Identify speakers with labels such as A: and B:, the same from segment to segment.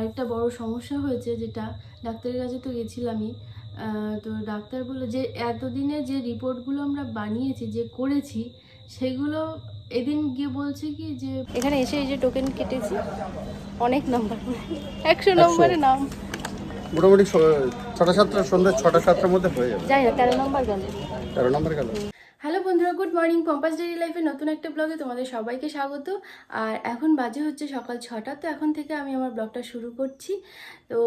A: আরেকটা বড় সমস্যা হয়েছে যেটা ডাক্তারের কাছে তো গেছিলামই তো ডাক্তার বলল যে এতদিনে যে রিপোর্টগুলো আমরা বানিয়েছি যে করেছি সেগুলো এদিন গিয়ে বলছে কি যে এখানে এসে এই যে টোকেন কেটেছি অনেক নাম্বার একশো নম্বরে নাম।
B: মোটামুটি ছটা সাতটা সন্ধ্যা ছটা সাতটার মধ্যে হয়ে যাবে।
A: যাই না তেরো নম্বর গেল
B: তেরো নম্বর গেল
A: বন্ধুরা গুড মর্নিং পম্পাস ডেইলি লাইফে নতুন একটা ব্লগে তোমাদের সবাইকে স্বাগত। আর এখন বাজে হচ্ছে সকাল ছটা, তো এখন থেকে আমি আমার ব্লগটা শুরু করছি। তো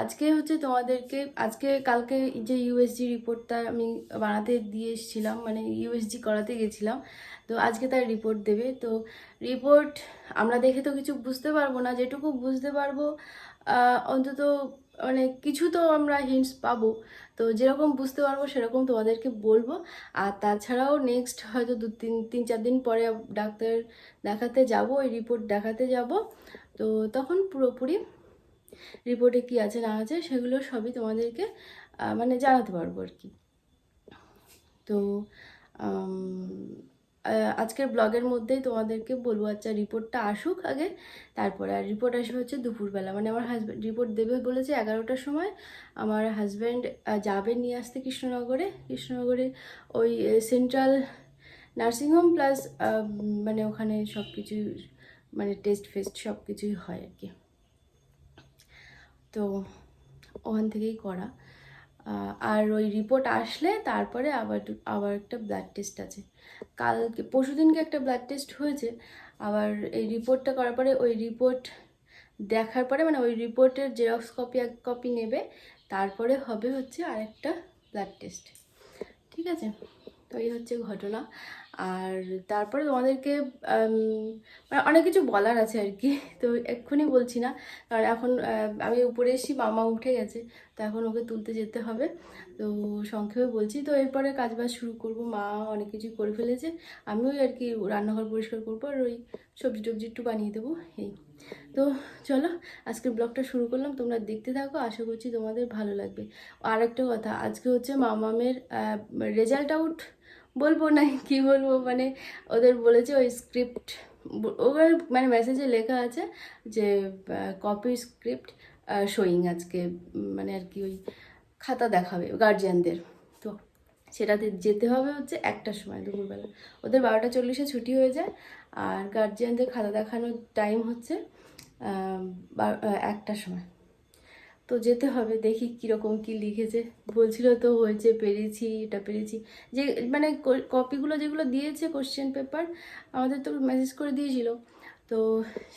A: আজকে হচ্ছে তোমাদেরকে, আজকে কালকে যে ইউএসজি রিপোর্টটা আমি বানাতে দিয়ে এসেছিলাম মানে ইউএসজি করাতে গেছিলাম, তো আজকে তার রিপোর্ট দেবে। তো রিপোর্ট আমরা দেখে তো কিছু বুঝতে পারব না, যেটুকু বুঝতে পারব অন্তত মানে কিছু তো আমরা হিন্টস পাবো। তো যেরকম বুঝতে পারব সেরকম তোমাদেরকে বলব। আর তাছাড়াও নেক্সট হয়তো দু তিন তিন চার দিন পরে ডাক্তার দেখাতে যাব, ওই রিপোর্ট দেখাতে যাব। তো তখন পুরোপুরি রিপোর্টে কি আছে না আছে সেগুলো সবই তোমাদেরকে মানে জানাতে পারব আর কি। তো আজকের ব্লগের মধ্যেই তোমাদেরকে বলব আচ্ছা রিপোর্টটা আসুক আগে, তারপরে আর রিপোর্ট আসবে হচ্ছে দুপুরবেলা। মানে আমার হাজব্যান্ড রিপোর্ট দেবে বলেছে এগারোটার সময়। আমার হাজব্যান্ড যাবে নিয়ে আসতে কৃষ্ণনগরে। কৃষ্ণনগরে ওই সেন্ট্রাল নার্সিংহোম প্লাস মানে ওখানে সব কিছুই মানে টেস্ট ফেস্ট সব কিছুই হয় আর কি। তো ওখান থেকেই করা। আর ওই রিপোর্ট আসলে তারপরে আবার আবার একটা ব্লাড টেস্ট আছে। কালকে পরশু দিনকে একটা ব্লাড টেস্ট হয়েছে, আবার এই রিপোর্টটা করার পরে ওই রিপোর্ট দেখার পরে মানে ওই রিপোর্টের জেরক্স কপি এক কপি নেবে, তারপরে হবে হচ্ছে আরেকটা ব্লাড টেস্ট ঠিক আছে? তো এই হচ্ছে ঘটনা। আর তারপরে তোমাদেরকে মানে অনেক কিছু বলার আছে আর কি, তো এক্ষুনি বলছি না। কারণ এখন আমি উপরে এসেছি, মামা উঠে গেছে, তো এখন ওকে তুলতে যেতে হবে। তো সংক্ষেপে বলছি, তো এরপরে কাজবাজ শুরু করব। মা অনেক কিছু করে ফেলেছে, আমিও আর কি রান্নাঘর পরিষ্কার করব আর ওই সবজি টবজি একটু বানিয়ে দেবো, এই। তো চলো, আজকের ব্লগটা শুরু করলাম। তোমরা দেখতে থাকো, আশা করছি তোমাদের ভালো লাগবে। আর একটা কথা, আজকে হচ্ছে মামামের রেজাল্ট আউট বলব না, কি বলব? মানে ওদের বলেছে ওই স্ক্রিপ্ট ওদের মানে মেসেজে লেখা আছে যে কপি স্ক্রিপ্ট শোয়িং আজকে মানে আর কি ওই খাতা দেখাবে গার্জিয়ানদের তো সেটাতে যেতে হবে হচ্ছে একটার সময়, দুপুরবেলা। ওদের বারোটা চল্লিশে ছুটি হয়ে যায়, আর গার্জিয়ানদের খাতা দেখানোর টাইম হচ্ছে একটার সময়। তো যেতে হবে, দেখি কীরকম কি লিখেছে। বলছিল তো হয়েছে, পেরেছি, এটা পেরেছি। যে মানে কপিগুলো যেগুলো দিয়েছে কোশ্চেন পেপার আমাদের তো মেসেজ করে দিয়েছিল। তো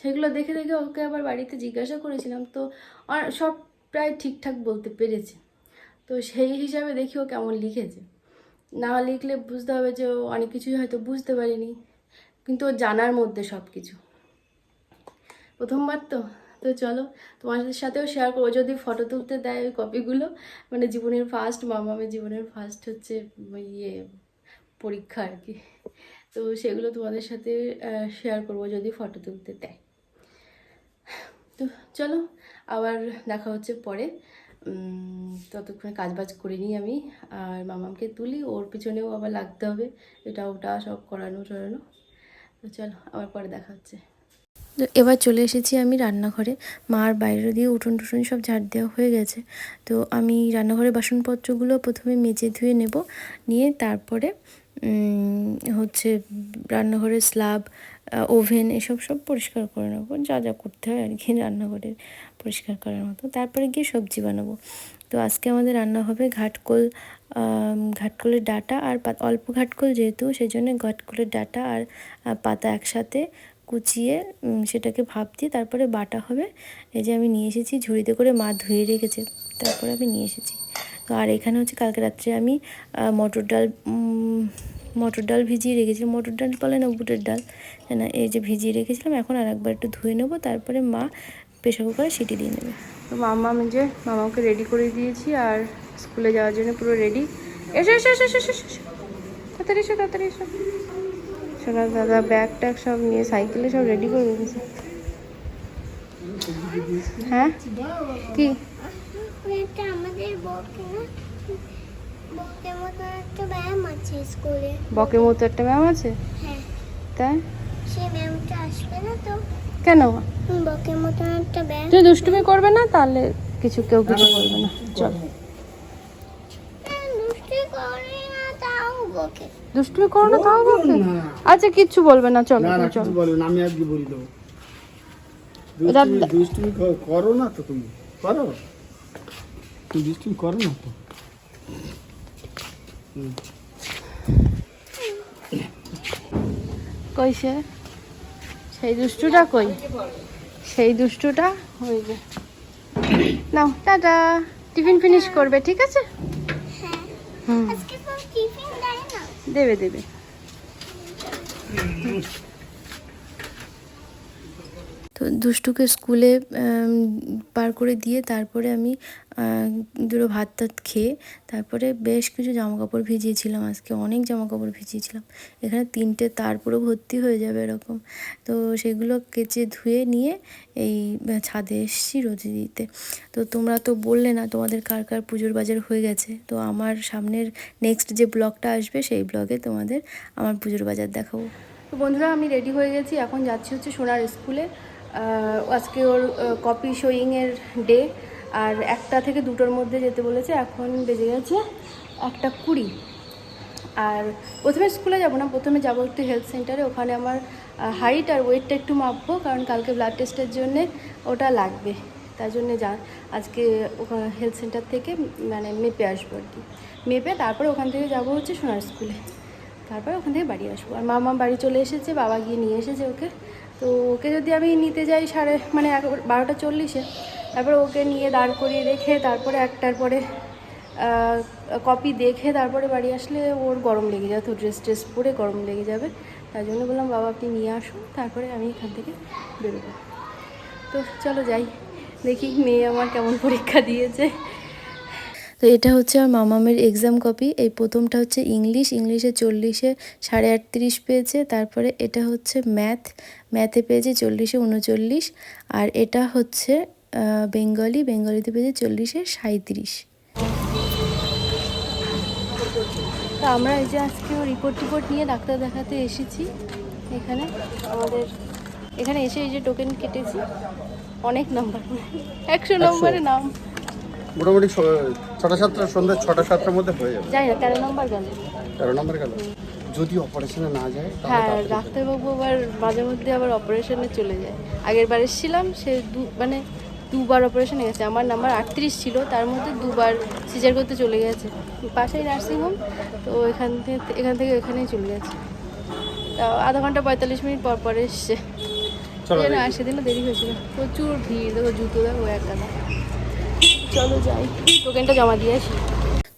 A: সেগুলো দেখে দেখে ওকে আবার বাড়িতে জিজ্ঞাসা করেছিলাম। তো সব প্রায় ঠিকঠাক বলতে পেরেছে। তো সেই হিসাবে দেখি ও কেমন লিখেছে। না লিখলে বুঝতে হবে যে ও অনেক কিছুই হয়তো বুঝতে পারিনি। কিন্তু ও জানার মধ্যে সব কিছু প্রথমবার তো। তো চলো, তোমাদের সাথেও শেয়ার করব। যদি ফটো তুলতে দেয় ওই কপিগুলো মানে জীবনের ফার্স্ট মামামের জীবনের ফার্স্ট হচ্ছে ইয়ে পরীক্ষা আর কি। তো সেগুলো তোমাদের সাথে শেয়ার করব যদি ফটো তুলতে দেয়। তো চলো, আবার দেখা হচ্ছে পরে। ততক্ষণে কাজবাজ করে নিই আমি, আর মামামকে তুলি। ওর পিছনেও আবার লাগতে হবে। এটা ওটা সব করানো টরানো তো চলো, আবার পরে দেখা হচ্ছে। এবার চলে এসেছি আমি রান্নাঘরে। মার বাইরে দিয়ে উঠোন টুটুন সব ঝাড় দেওয়া হয়ে গেছে। তো আমি রান্নাঘরের বাসনপত্রগুলো প্রথমে মেজে ধুয়ে নেব। নিয়ে তারপরে হচ্ছে রান্নাঘরের স্ল্যাব ওভেন এসব সব পরিষ্কার করে নেব। যা যা করতে হয় আর কি রান্নাঘরের পরিষ্কার করার মতো। তারপরে গিয়ে সবজি বানাবো। তো আজকে আমাদের রান্না হবে ঘাটকোল ঘাটকোলের ডাটা আর অল্প ঘাটকোল যেহেতু সেই জন্য ঘাটকোলের ডাটা আর পাতা একসাথে কুচিয়ে সেটাকে ভাপ দিয়ে তারপরে বাটা হবে। এই যে আমি নিয়ে এসেছি, ঝুড়িতে করে মা ধুয়ে রেখেছে, তারপরে আমি নিয়ে এসেছি। তো আর এখানে হচ্ছে কালকে রাত্রে আমি মটর ডাল মটর ডাল ভিজিয়ে রেখেছিলাম মটর ডাল বলে না বুটের ডাল? না এই যে ভিজিয়ে রেখেছিলাম, এখন আর একবার একটু ধুয়ে নেব, তারপরে মা প্রেশার কুকারে সিটি দিয়ে নেবে। তো মামা, আমি যে মামাকে রেডি করে দিয়েছি আর স্কুলে যাওয়ার জন্য পুরো রেডি এসো এসো এসো এসো এসো এসো। তাড়াতাড়ি এসো তাড়াতাড়ি এসো। সোনা দাদা ব্যাগ ট্যাগ সব নিয়ে সাইকেলে সব রেডি করে রেখেছে। হ্যাঁ? কি?
C: বকে বকের মতো একটা ব্যায়াম আছে
A: মতো ম্যাম
C: হ্যাঁ।
A: তাই?
C: সেই ম্যামটা আসবে না তো।
A: কেন?
C: বকের মতন একটা ব্যাগ
A: তুই দুষ্টুমি করবে না তাহলে কিছু কেউ কিছু করবে না। চল
C: দুষ্টি করে না তাও বকে।
A: দুষ্টুমি করো না তাও বলবে আচ্ছা কিচ্ছু বলবে না চলো
B: না না কিছু বলবে না আমি আজকে বলি দেবো। দুষ্টুমি করো না তো তুমি। করো। তুমি দুষ্টুমি করো না তো।
A: কই সে? সেই দুষ্টুটা কই? সেই দুষ্টুটা ওই যে নাও টাটা। টিফিন ফিনিশ করবে ঠিক আছে?
C: হ্যাঁ।
A: হুম
C: আজকে তো টিফিন দেয় না
A: দেবে দেবে তো দুষ্টুকে স্কুলে পার করে দিয়ে তারপরে আমি দুটো ভাত টাত খেয়ে তারপরে বেশ কিছু জামা কাপড় ভিজিয়েছিলাম আজকে, অনেক জামা কাপড় ভিজিয়েছিলাম। এখানে তিনটে তার পুরো ভর্তি হয়ে যাবে এরকম। তো সেগুলো কেচে ধুয়ে নিয়ে এই ছাদে এসেছি রোদে দিতে। তো তোমরা তো বললে না তোমাদের কার কার পুজোর বাজার হয়ে গেছে। তো আমার সামনের নেক্সট যে ব্লগটা আসবে সেই ব্লগে তোমাদের আমার পুজোর বাজার দেখাবো। তো বন্ধুরা আমি রেডি হয়ে গেছি, এখন যাচ্ছি হচ্ছে সোনার স্কুলে। আজকে ওর কপি শোয়িংয়ের ডে আর একটা থেকে দুটোর মধ্যে যেতে বলেছে, এখন বেজে গেছে একটা কুড়ি। আর প্রথমে স্কুলে যাব না, প্রথমে যাব একটু হেলথ সেন্টারে ওখানে আমার হাইট আর ওয়েটটা একটু মাপবো, কারণ কালকে ব্লাড টেস্টের জন্যে ওটা লাগবে। তার জন্যে যা, আজকে ওখানে হেলথ সেন্টার থেকে মানে মেপে আসব আর কি। মেপে তারপরে ওখান থেকে যাব হচ্ছে সোনার স্কুলে তারপরে ওখান থেকে বাড়ি আসব। আর মামা বাড়ি চলে এসেছে, বাবা গিয়ে নিয়ে এসেছে ওকে। তো ওকে যদি আমি নিতে যাই সাড়ে মানে বারোটা চল্লিশে, তারপরে ওকে নিয়ে দাঁড় করিয়ে রেখে তারপরে একটার পরে কপি দেখে তারপরে বাড়ি আসলে ওর গরম লেগে যাবে, তো ড্রেস ট্রেস পরে গরম লেগে যাবে। তাই জন্য বললাম, বাবা, আপনি নিয়ে আসুন, তারপরে আমি এখান থেকে বেরোবো। তো চলো যাই, দেখি মেয়ে আমার কেমন পরীক্ষা দিয়েছে। তো এটা হচ্ছে আমার মামামের এক্সাম কপি এই প্রথমটা হচ্ছে ইংলিশ, ইংলিশে চল্লিশে সাড়ে আটত্রিশ পেয়েছে, তারপরে এটা হচ্ছে ম্যাথ ম্যাথে পেয়েছে চল্লিশে উনচল্লিশ আর এটা হচ্ছে বেঙ্গলি বেঙ্গলিতে পেয়েছে চল্লিশে সাঁত্রিশ তো আমরা এই যে আজকে রিপোর্ট টিপোর্ট নিয়ে ডাক্তার দেখাতে এসেছি এখানে। আমাদের এখানে এসে এই যে টোকেন কেটেছি। অনেক নাম্বার একশো নম্বরে নাম।
B: মোটামুটি ছটা সাতটা সন্ধ্যে ছটা সাতটার মধ্যে হয়ে যাবে।
A: জানি না তেরো নম্বর গেল।
B: তেরো নম্বর গেল। যদি অপারেশনে না যায়
A: হ্যাঁ ডাক্তারবাবু আবার মাঝে মধ্যে আবার অপারেশনে চলে যায়। আগের বার এসেছিলাম সে দু মানে দুবার অপারেশনে গেছে। আমার নাম্বার আটত্রিশ ছিল তার মধ্যে দুবার সিজার করতে চলে গেছে। পাশেই নার্সিংহোম তো এখান থেকে এখান থেকে এখানেই চলে গেছে। তা আধা ঘণ্টা পঁয়তাল্লিশ মিনিট পর পর এসছে। যেন
B: দেখি।
A: সেদিনও দেরি হয়েছিল। প্রচুর ভিড় দেখো জুতো দেখো এক চলো যাই টোকেনটা জমা দিয়ে আসি।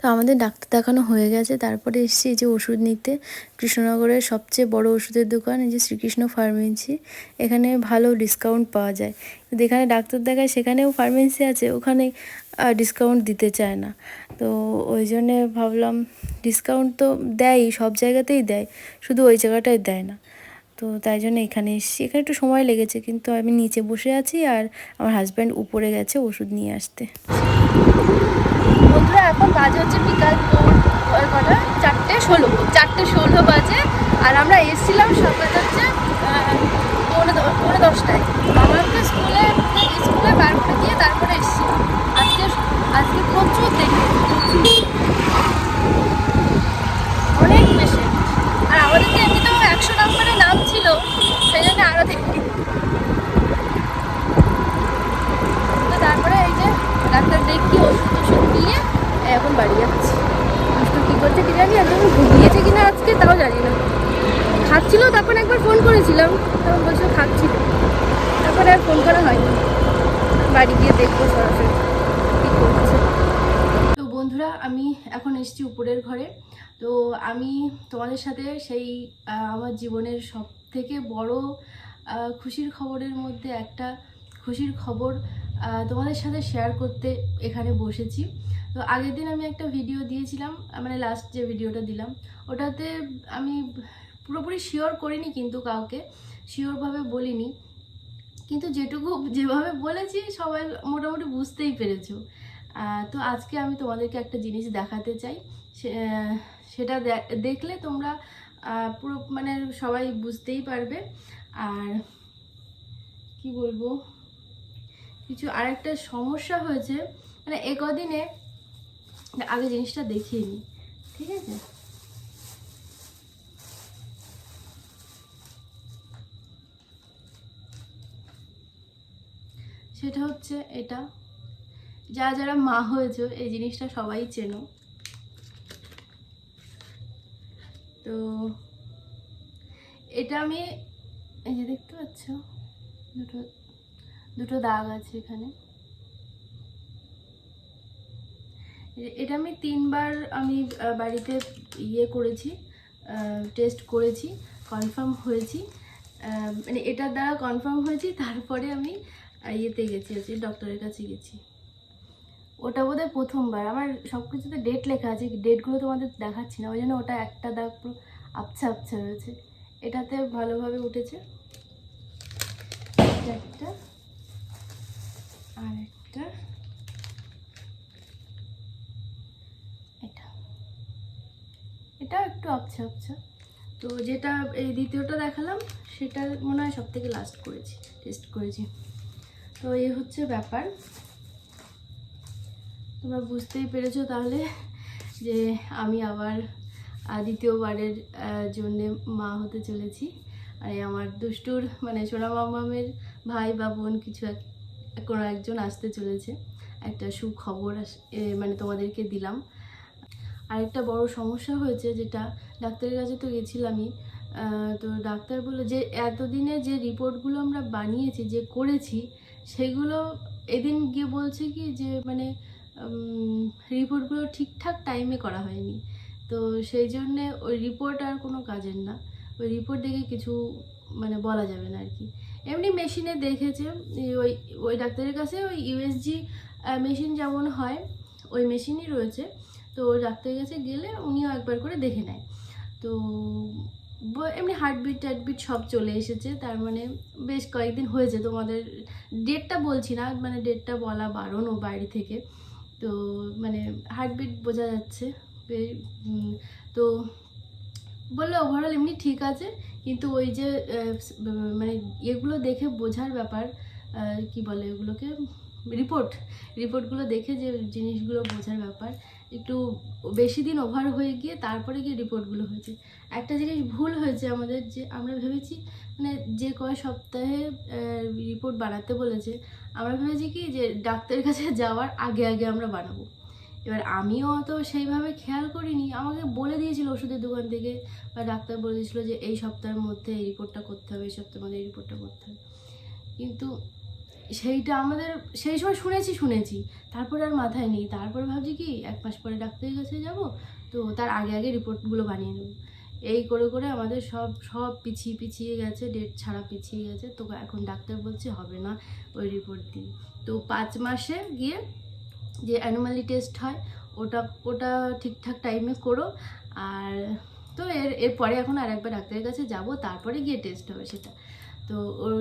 A: তো আমাদের ডাক্তার দেখানো হয়ে গেছে। তারপরে এসেছি এই যে ওষুধ নিতে। কৃষ্ণনগরের সবচেয়ে বড় ওষুধের দোকান এই যে শ্রীকৃষ্ণ ফার্মেসি। এখানে ভালো ডিসকাউন্ট পাওয়া যায়। এখানে ডাক্তার দেখায়, সেখানেও ফার্মেসি আছে, ওখানে ডিসকাউন্ট দিতে চায় না। তো ওই জন্যে ভাবলাম ডিসকাউন্ট তো দেয়ই, সব জায়গাতেই দেয়, শুধু ওই জায়গাটায় দেয় না। তো তাই জন্য এখানে এসেছি। এখানে একটু সময় লেগেছে, কিন্তু আমি নিচে বসে আছি আর আমার হাজব্যান্ড উপরে গেছে ওষুধ নিয়ে আসতে। বন্ধুরা এখন বাজে হচ্ছে বিকাল কটা? চারটে ষোলো। চারটে ষোলো বাজে। আর আমরা এসেছিলাম সকাল হচ্ছে আহ, পৌনে দশটায়। আমাকে স্কুলে স্কুলে বার করে দিয়ে তারপরে এসেছি। আজকে আজকে প্রচুর দেখে অনেক বেশি আর আমাদের তো এমনিতেও একশো নম্বরের নাম ছিল সেই জন্য আরও দেখি তো তারপরে এই যে ডাক্তার দেখি ওষুধ ওষুধ নিয়ে এখন বাড়ি যাচ্ছি করছে কি জানি একদম ঘুমিয়েছে কিনা আজকে তাও জানি না। খাচ্ছিল তখন একবার ফোন করেছিলাম, তখন বলছিল খাচ্ছিল। তারপরে আর ফোন করা হয়নি। বাড়ি গিয়ে দেখব সরাসরি কী করছে। তো বন্ধুরা, আমি এখন এসেছি উপরের ঘরে। তো আমি তোমাদের সাথে সেই আমার জীবনের সব থেকে বড় খুশির খবরের মধ্যে একটা খুশির খবর তোমাদের সাথে শেয়ার করতে এখানে বসেছি। তো আগের দিন আমি একটা ভিডিও দিয়েছিলাম মানে লাস্ট যে ভিডিওটা দিলাম, ওটাতে আমি পুরোপুরি শিওর করিনি কিন্তু কাউকে শিওরভাবে বলিনি। কিন্তু যেটুকু, যেভাবে বলেছি সবাই মোটামুটি বুঝতেই পেরেছ। তো আজকে আমি তোমাদেরকে একটা জিনিস দেখাতে চাই। সেটা দেখলে তোমরা পুরো মানে সবাই বুঝতেই পারবে। আর কি বলব? কিছু আরেকটা সমস্যা হয়েছে মানে এ কদিনে আগে জিনিসটা দেখিয়ে নিই ঠিক আছে? সেটা হচ্ছে এটা। যারা যারা মা হয়েছে, এই জিনিসটা সবাই চেনো। তো এটা আমি, এই যে দেখতে পাচ্ছ, দুটো দুটো দাগ আছে এখানে। এটা আমি তিনবার আমি বাড়িতে ইয়ে করেছি টেস্ট করেছি কনফার্ম হয়েছি। মানে এটার দ্বারা কনফার্ম হয়েছি, তারপরে আমি ইয়েতে গেছি, হচ্ছে ডক্টরের কাছে গেছি। ওটা বোধহয় প্রথমবার। আমার সব কিছুতে ডেট লেখা আছে ডেটগুলো তোমাদের দেখাচ্ছি না। ওই জন্য ওটা একটা দাগ পুরো আবছা আবছা রয়েছে। এটাতে ভালোভাবে উঠেছে। একটা, আর একটা এটা এটাও একটু আবছা আবছা। তো যেটা এই দ্বিতীয়টা দেখালাম, সেটা মনে হয় সব থেকে লাস্ট করেছি টেস্ট করেছি। তো এই হচ্ছে ব্যাপার। তোমরা বুঝতেই পেরেছ তাহলে যে আমি আবার দ্বিতীয়বারের জন্যে মা হতে চলেছি। আর আমার দুষ্টুর মানে সোনা মামামের ভাই বা বোন কিছু এক, কোনো একজন আসতে চলেছে। একটা সুখবর মানে তোমাদেরকে দিলাম। আরেকটা বড় সমস্যা হয়েছে যেটা ডাক্তারের কাছে তো গেছিলামই তো ডাক্তার বলল যে এতদিনে যে রিপোর্টগুলো আমরা বানিয়েছি, যে করেছি, সেগুলো এদিন গিয়ে বলছে কি যে মানে রিপোর্টগুলো ঠিকঠাক টাইমে করা হয়নি। তো সেই জন্যে ওই রিপোর্ট আর কোনো কাজের না। ওই রিপোর্ট দেখে কিছু মানে বলা যাবে না আর কি এমনি মেশিনে দেখেছে ওই ওই ডাক্তারের কাছে ওই ইউএসজি মেশিন যেমন হয়, ওই মেশিনই রয়েছে। তো ডাক্তারের কাছে গেলে উনিও একবার করে দেখে নেয়। তো এমনি হার্টবিট টার্টবিট সব চলে এসেছে। তার মানে বেশ কয়েকদিন হয়েছে তোমাদের ডেটটা বলছি না মানে ডেটটা বলা বারণ ও বাইরে থেকে। তো মানে হার্টবিট বোঝা যাচ্ছে। তো বলল ওভারঅল এমনি ঠিক আছে, কিন্তু ওই যে মানে এগুলো দেখে বোঝার ব্যাপার কি বলে ওগুলোকে রিপোর্ট রিপোর্টগুলো দেখে যে জিনিসগুলো বোঝার ব্যাপার। একটু বেশি দিন ওভার হয়ে গিয়ে তারপরে গিয়ে রিপোর্টগুলো হয়েছে। একটা জিনিস ভুল হয়েছে আমাদের যে আমরা ভেবেছি মানে যে কয় সপ্তাহে রিপোর্ট বানাতে বলেছে, আমরা ভেবেছি কি যে ডাক্তারের কাছে যাওয়ার আগে আগে আমরা বানাবো। এবার আমিও তো সেইভাবে খেয়াল করিনি। আমাকে বলে দিয়েছিল ওষুধের দোকান থেকে, বা ডাক্তার বলে দিয়েছিলো যে এই সপ্তাহের মধ্যে এই রিপোর্টটা করতে হবে, এই সপ্তাহের মধ্যে এই রিপোর্টটা করতে হবে। কিন্তু সেইটা আমাদের, সেই সময় শুনেছি শুনেছি। তারপরে আর মাথায় নেই। তারপরে ভাবছি কি, এক মাস পরে ডাক্তারের কাছে যাব, তো তার আগে আগে রিপোর্টগুলো বানিয়ে নেব। এই করে করে আমাদের সব সব পিছিয়ে পিছিয়ে গেছে, ডেট ছাড়া পিছিয়ে গেছে। তো এখন ডাক্তার বলছে, হবে না ওই রিপোর্ট দিন। তো পাঁচ মাসে গিয়ে যে অ্যানুমালি টেস্ট হয়, ওটা ওটা ঠিকঠাক টাইমে করো। আর তো এর, এরপরে এখন আর একবার ডাক্তারের কাছে যাব, তারপরে গিয়ে টেস্ট হবে সেটা। তো ওর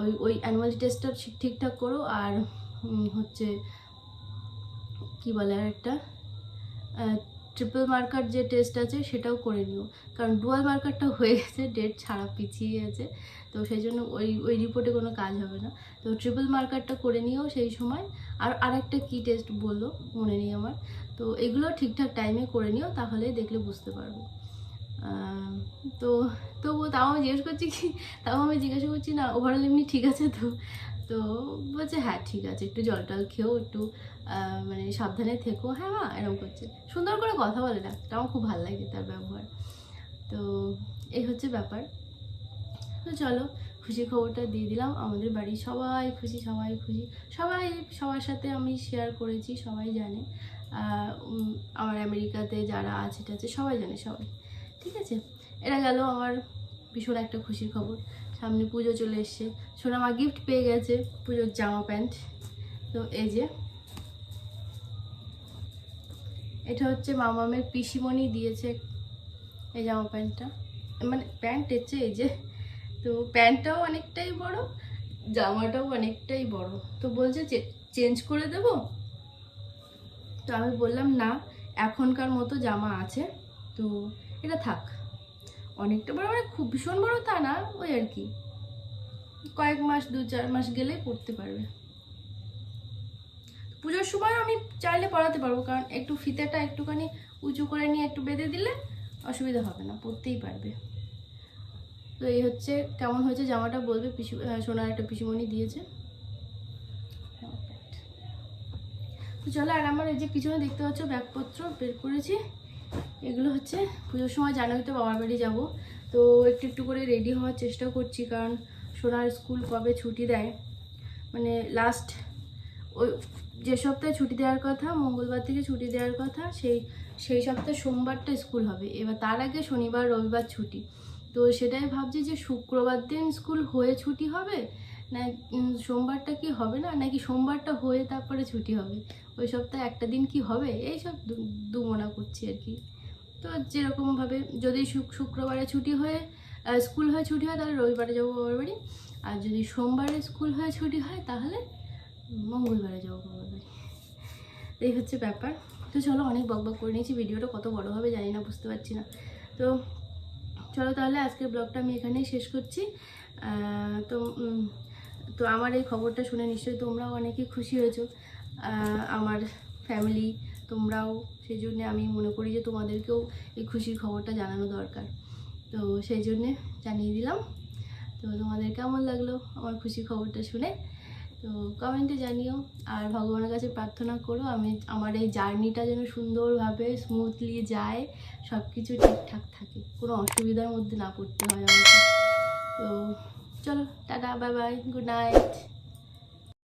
A: ওই ওই অ্যানুয়াল টেস্টটা ঠিকঠাক করো আর হচ্ছে, কি বলে আর একটা ট্রিপল মার্কার যে টেস্ট আছে সেটাও করে নিও। কারণ ডুয়াল মার্কারটা হয়ে গেছে ডেট ছাড়া পিছিয়ে গেছে তো সেই জন্য ওই ওই রিপোর্টে কোনো কাজ হবে না। তো ট্রিপল মার্কারটা করে নিও সেই সময়। আর আরেকটা কি টেস্ট বলল মনে নেই আমার। তো এগুলো ঠিকঠাক টাইমে করে নিও তাহলে দেখলে বুঝতে পারব। তো তবু তাও আমি জিজ্ঞেস করছি কি, তাও আমি জিজ্ঞাসা করছি, না ওভারঅল এমনি ঠিক আছে তো। তো বলছে হ্যাঁ ঠিক আছে, একটু জল টল খেয়েও একটু মানে সাবধানে থেকো। হ্যাঁ মা, এরকম করছে। সুন্দর করে কথা বলে ডাক্তার আমার খুব ভালো লাগে তার ব্যবহার। তো এই হচ্ছে ব্যাপার। তো চলো খুশি খবরটা দিয়ে দিলাম। আমাদের বাড়ির সবাই খুশি সবাই খুশি। সবাই, সবার সাথে আমি শেয়ার করেছি, সবাই জানে। আমার আমেরিকাতে যারা আছে, টাছে, সবাই জানে, সবাই। ঠিক আছে? এটা গেল আমার ভীষণ একটা খুশির খবর। সামনে পুজো চলে এসছে। সোনামা গিফট পেয়ে গেছে পুজোর জামা প্যান্ট। তো এই যে, এটা হচ্ছে মামামের পিসিমণি দিয়েছে এই জামা প্যান্টটা। মানে প্যান্ট এসছে এই যে, তো প্যান্টটাও অনেকটাই বড়, জামাটাও অনেকটাই বড়। তো বলছে চেঞ্জ করে দেব? তো আমি বললাম, না, এখনকার মতো জামা আছে। তো এটা থাক। অনেকটা বড় মানে খুব ভীষণ বড় তা না, ওই আর কি। কয়েক মাস, দু চার মাস গেলে পড়তে পারবে। পুজোর সময় আমি চাইলে পড়াতে পারব, কারণ একটু ফিতেটা একটুখানি উঁচু করে নিয়ে একটু বেঁধে দিলে অসুবিধা হবে না, পড়তেই পারবে। তো এই হচ্ছে, কেমন হয়েছে জামাটা বলবে? পিসু সোনার একটা পিসুমণি দিয়েছে। তো চলো, আর আমার এই যে পিছনে দেখতে পাচ্ছ ব্যাগপত্র বের করেছি। এগুলো হচ্ছে পুজোর সময় জানুয়ারি তো বাবার বাড়ি যাব। তো একটু একটু করে রেডি হওয়ার চেষ্টা করছি, কারণ সোনার স্কুল কবে ছুটি দেয়। মানে লাস্ট ওই যে সপ্তাহে ছুটি দেওয়ার কথা, মঙ্গলবার থেকে ছুটি দেওয়ার কথা, সেই সেই সপ্তাহে সোমবারটা স্কুল হবে। এবার তার আগে শনিবার, রবিবার ছুটি। তো সেটাই ভাবছি যে শুক্রবার দিন স্কুল হয়ে ছুটি হবে? না সোমবারটা কি হবে না? নাকি সোমবারটা হয়ে তারপরে ছুটি হবে? ওই সপ্তাহে একটা দিন কি হবে? এইসব দুমনা করছি আর কি। তো যেরকমভাবে যদি শুক- শুক্রবারে ছুটি হয়ে স্কুল হয়ে ছুটি হয়, তাহলে রবিবারে যাব বাবার বাড়ি আর যদি সোমবারে স্কুল হয়ে ছুটি হয়, তাহলে মঙ্গলবারে যাব বাবার বাড়ি এই হচ্ছে ব্যাপার। তো চলো অনেক বক বক করে নিয়েছি, ভিডিওটা কত বড় হবে জানি না, বুঝতে পারছি না। তো চলো তাহলে আজকের ব্লগটা আমি এখানেই শেষ করছি। তো তো আমার এই খবরটা শুনে নিশ্চয়ই তোমরাও অনেকেই খুশি হয়েছো। আমার ফ্যামিলি তোমরাও সেই জন্যে আমি মনে করি যে তোমাদেরকেও এই খুশির খবরটা জানানো দরকার। তো সেই জন্যে জানিয়ে দিলাম। তো তোমাদের কেমন লাগল আমার খুশির খবরটা শুনে? তো কমেন্টে জানিও। আর ভগবানের কাছে প্রার্থনা করো, আমি আমার এই জার্নিটা যেন সুন্দরভাবে স্মুথলি যায় সব কিছু ঠিকঠাক থাকে। কোনো অসুবিধার মধ্যে না পড়তে হয় আমাকে। তো চলো, tata bye bye good night